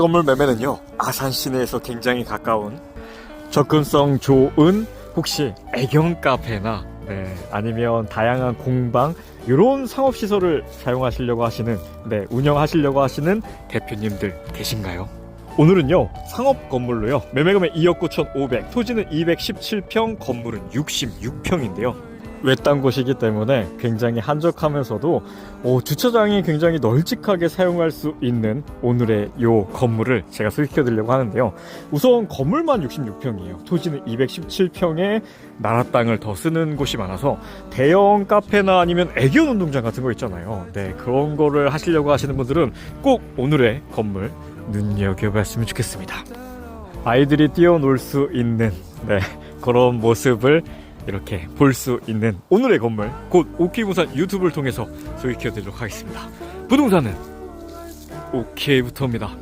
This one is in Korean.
건물 매매는요 아산 시내에서 굉장히 가까운 접근성 좋은 혹시 애견 카페나 네, 아니면 다양한 공방 이런 상업 시설을 사용하시려고 하시는 네 운영하시려고 하시는 대표님들 계신가요? 오늘은요 상업 건물로요 매매금액 2억 9천5백 토지는 217평 건물은 66평인데요 외딴 곳이기 때문에 굉장히 한적하면서도 어, 주차장이 굉장히 널찍하게 사용할 수 있는 오늘의 요 건물을 제가 소개해 드리려고 하는데요. 우선 건물만 66평이에요. 토지는 217평에 나라 땅을 더 쓰는 곳이 많아서 대형 카페나 아니면 애견 운동장 같은 거 있잖아요. 네, 그런 거를 하시려고 하시는 분들은 꼭 오늘의 건물 눈여겨봤으면 좋겠습니다. 아이들이 뛰어놀 수 있는 네, 그런 모습을 이렇게 볼 수 있는 오늘의 건물 곧 오케이부산 유튜브를 통해서 소개해 드리도록 하겠습니다. 부동산은 오케이부터입니다.